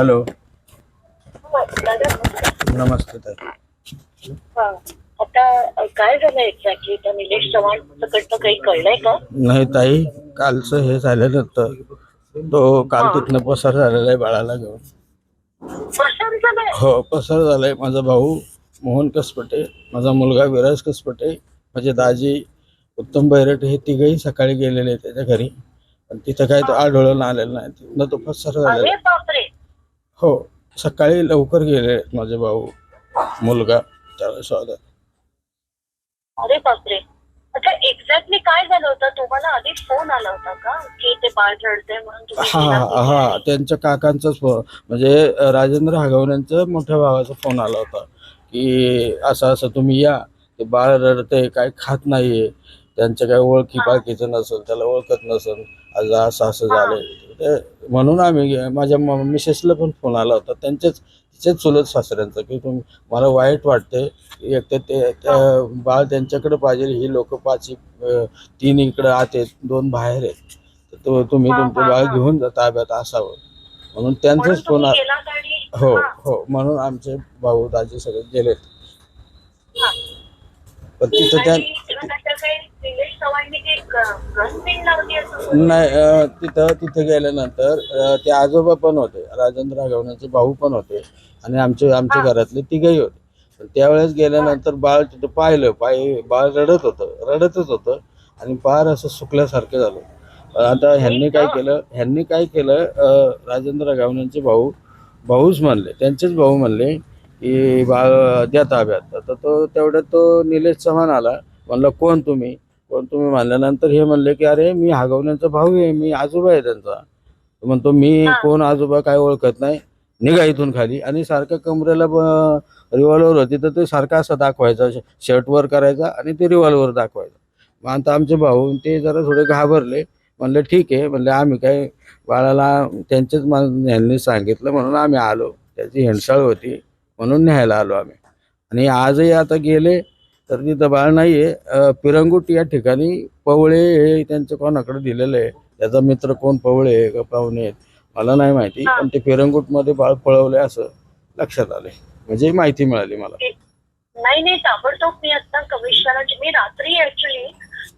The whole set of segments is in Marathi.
हॅलो. नमस्ते ताई हा. आता काय झालं एक्झॅक्टली त्या निलेश चव्हाण कडनं काही कळलंय का? नाही ताई कालचं हे झालेलं होतं. तो काल. तिथनं पसार झालेला आहे बाळाला घेऊन. झालंय? हो पसार झालाय. माझा भाऊ मोहन कसपटे माझा मुलगा विराज कसपटे माझे दाजी उत्तम बैरट हे तिघही सकाळी गेलेले त्याच्या घरी. पण तिथं काही तो आढळून आलेला नाही. तिथनं तो पसार झालेला हो सकाळी लवकर गेले माझे भाऊ मुलगा त्याला शोधा अरे बापरे. अच्छा एक्झॅक्टली काय झालं होतं? तुम्हाला आधी फोन आला होता का? की ते बाळ रडते म्हणून तुम्ही हा गेला? हा त्यांच्या काकांचाच फोन म्हणजे राजेंद्र हागवण्यांचा मोठ्या भावाचा फोन आला होता. की असं असं तुम्ही या. ते बाळ रडते काय खात नाहीये. त्यांच्या काय ओळखी हा. पाळखीचं नसेल त्याला ओळखत नसेल. आज असं असं झालंय. ते- म्हणून आम्ही माझ्या मिसेसला पण फोन आला होता. त्यांच्याच तिच्याच चुलत सासऱ्यांचा की तुम्ही मला वाईट वाटते एक तर ते त्या बाळ त्यांच्याकडे पाहिजे ही लोक पाच तीन इकडे आत आहेत दोन बाहेर आहेत. तर तो तुम्ही तुमचं बाळ. घेऊन जा ताब्यात असावं. म्हणून त्यांचाच फोन तुम्ही आ- गेलात आणि हो हा, म्हणून आमचे भाऊ दाजी सगळे गेलेत हा. पण तिथं त्या नाही अ, तिथं तिथे गेल्यानंतर अ, ते आजोबा पण होते राजेंद्र राघवण्याचे भाऊ पण होते आणि आमचे आमच्या. घरातले तिघही होते. पण त्यावेळेस गेल्यानंतर बाळ तिथं पाहिलं पाय बाळ रडत होतं रडतच होतं आणि फार असं सुकल्यासारखं झालं. पण आता ह्यांनी काय केलं ह्यांनी काय केलं अ, राजेंद्र राघवण्याचे भाऊ भाऊच म्हणले त्यांचेच भाऊ म्हणले की बाळ द्या ताब्यात. आता तो तेवढ्यात तो निलेश चव्हाण आला. म्हणलं कोण तुम्ही? कोण तुम्ही म्हणल्यानंतर हे म्हणले की अरे मी हागवण्याचा भाऊ आहे मी आजोबा आहे त्यांचा. म्हणतो मी. कोण आजोबा काय ओळखत नाही निघा इथून खाली. आणि सारखं कमरेला रिव्हॉल्वर होती तर ते सारखं असं दाखवायचा शर्ट वर करायचा आणि ते रिव्हॉल्वर दाखवायचा. मग आता आमचे भाऊ ते जरा थोडे घाबरले. म्हणले ठीक आहे. म्हणले आम्ही काय बाळाला त्यांचेच मान यांनी सांगितलं म्हणून आम्ही आलो. त्याची हेंडसाळ होती म्हणून न्यायला आलो आम्ही. आणि आजही आता गेले. तर तिथं बाळ नाही आहे पिरंगुट या ठिकाणी पवळे हे त्यांचं कोणाकडे दिलेलं आहे? त्याचा मित्र कोण पवळे आहे का पाहुणे आहेत? मला नाही माहिती. पण ते पिरंगुटमध्ये बाळ पळवले असं लक्षात आले म्हणजे माहिती मिळाली मला. नाही नाही ताबडतोब मी आता कमिशनरची मी रात्री ऍक्च्युली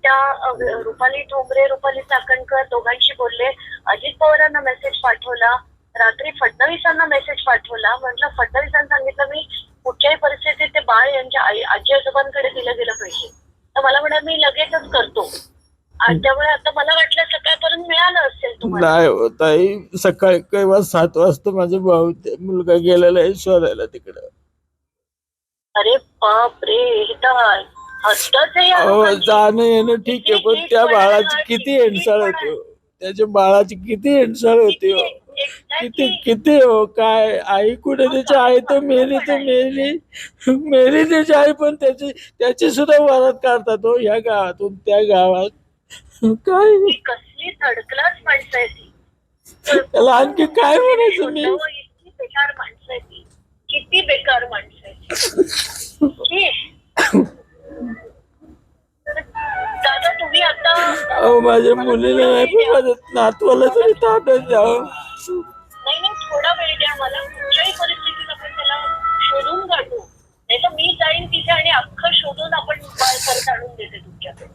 त्या रुपाली ठोंबरे रुपाली चाकणकर दोघांशी बोलले. अजित पवारांना मेसेज पाठवला. रात्री फडणवीसांना मेसेज पाठवला. म्हटलं फडणवीसांनी सांगितलं मी ते बाळ यांच्या आई आजी आजोबांकडे दिलं गेलं पाहिजे. तर मला म्हणा मी लगेचच करतो. त्यामुळे आता मला वाटलं सकाळपर्यंत मिळालं असेल तुम्हाला. नाही हो ताई सकाळी केव्हा सात वाजता माझे भाऊ ते मुलगा गेलेला आहे शोधायला तिकडं. अरे बाप रे हे तर हद्दच आहे या अहो लोकांची. जाणं येणं ठीक आहे पण त्या बाळाची किती हेंडसाळ होती हो. त्याच्या बाळाची किती हेंडसाळ होती हो. किती किती हो? काय आई कुठे त्याची आई तर मेली तर मेली. मेली त्याची आई पण त्याची त्याची सुद्धा वरात काढतात हो ह्या गावातून त्या गावात. काय? ती कसली थर्ड क्लास माणसं आहे ती. त्याला आणखी काय म्हणायचं मी? इतकी बेकार माणसं आहे ती. किती बेकार माणसं आहे ती. दादा तुम्ही आता अहो माझ्या मुलीला नाही पण माझ्या नातवाला तरी ताब्यात द्यावं नाही नाही थोडा वेळ द्या मला कुठल्याही परिस्थितीत आपण त्याला शोधून काढू नाही तर मी जाईन तिथे आणि अख्खं शोधून आपण बाळ परत आणून देते तुमच्याकडे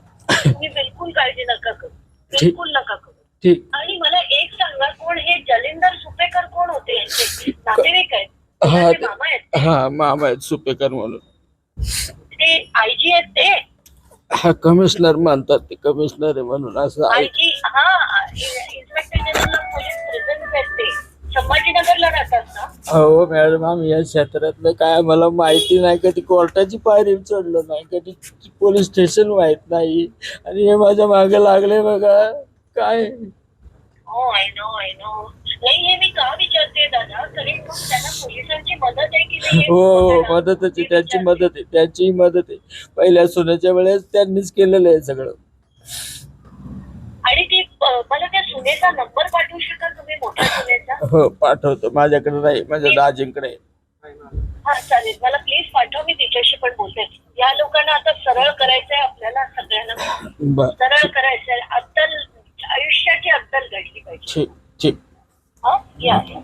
तुम्ही बिलकुल काळजी नका करू. बिलकुल नका करू. आणि मला एक सांगा कोण हे जलिंदर सुपेकर कोण होते यांचे? नातेवाईक आहेत. हा मामा आहेत. हा मामा आहेत सुपेकर म्हणून. ते आयजी आहेत ते. हा कमिशनर म्हणतात ते कमिशनर आहे म्हणून असं आयजी हा inspector general of police present आहेत ते संभाजीनगरला राहतात ना हो मॅडम आम्ही या क्षेत्रातलं काय मला माहिती नाही. कधी कोर्टाची पायरी चढलो नाही कधी पोलीस स्टेशन माहीत नाही. आणि हे माझ्या मागे लागले बघा. काय? हो आय नो आय नो नाही हे मी का विचारते दादा? कारण मग त्यांना पोलिसांची मदत आहे की नाही हे हो हो बघायला मदत आहे. त्याची विचारते. मदत आहे. त्याची मदत आहे. पहिल्या सुनेच्या वेळेस त्यांनीच केलेलं आहे सगळं. मला त्या सुनेचा नंबर पाठवू शकाल तुम्ही मोठ्या सुनेचा? हो पाठवतो. माझ्याकडे नाही माझ्या दाजींकडे. हा चालेल. मला प्लीज पाठव मी तिच्याशी पण बोलते. या लोकांना आता सरळ करायचंय आपल्याला सगळ्यांना. बर. सरळ करायचंय. अद्दल आयुष्याची अद्दल घडली पाहिजे. ठीक ठीक. हा या. या